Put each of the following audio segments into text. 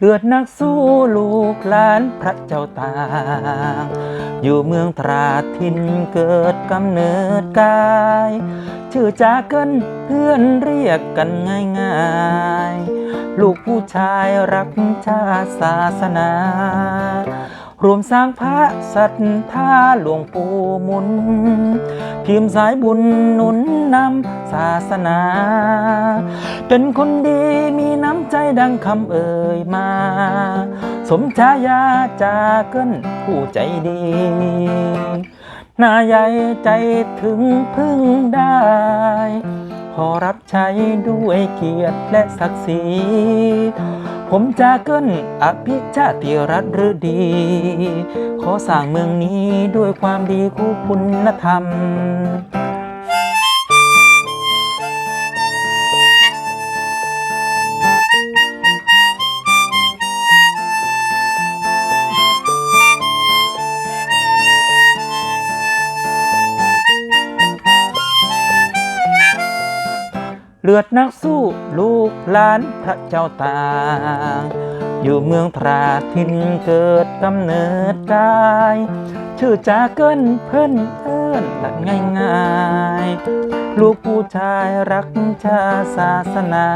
เลือดนักสู้ลูกหลานพระเจ้าตากอยู่เมืองตราดทินเกิดกำเนิดกาย ชื่อจาเกินเพื่อนเรียกกันง่ายๆ ลูกผู้ชายรักชาติศาสนา รวมสร้างพระศรัทธาหลวงปู่มุนทีมสายบุญหนุนนำศาสนา เป็นคนดีมีน้ำใจดังคำเอ่ยมา สมชายาจาเกินผู้ใจดีหน้าใหญ่ใจถึงพึ่งได้ ขอรับใช้ด้วยเกียรติและศักดิ์ศรี ผมจะเกินอภิชาติรัตฤดี ขอสร้างเมืองนี้ด้วยความดีคู่คุณธรรม เลือดนักสู้ลูกหลานพระเจ้าตากอยู่เมืองตราดทินเกิดกำเนิดกาย ชื่อจาเกินเพิ่นเอิ้นตัดง่ายๆ ลูกผู้ชายรักชาศาสนา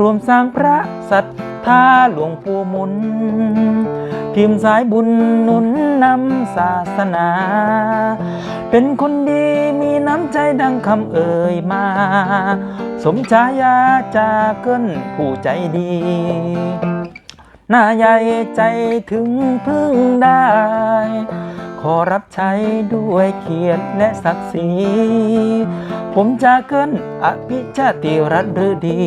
รวมสร้างพระศรัทธาหลวงปู่มุนทีมสายบุญหนุนนำศาสนา เป็นคนดีมีน้ำใจดังคำเอ่ยมา สมชายาจาเกินผู้ใจดี หน้าใหญ่ใจถึงพึ่งได้ ขอรับใช้ด้วยเกียรติและศักดิ์ศรี ผมจะเกินอภิชาติรัตหรือดี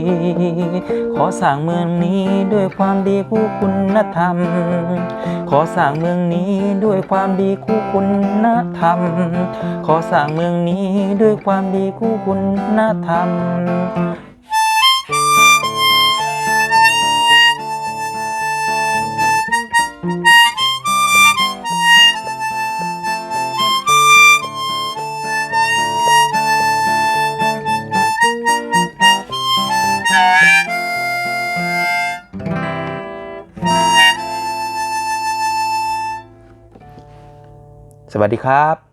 ขอสร้างเมืองนี้ด้วยความดีคู่คุณธรรม ขอสร้างเมืองนี้ด้วยความดีคู่คุณธรรม ขอสร้างเมืองนี้ด้วยความดีคู่คุณธรรม สวัสดีครับ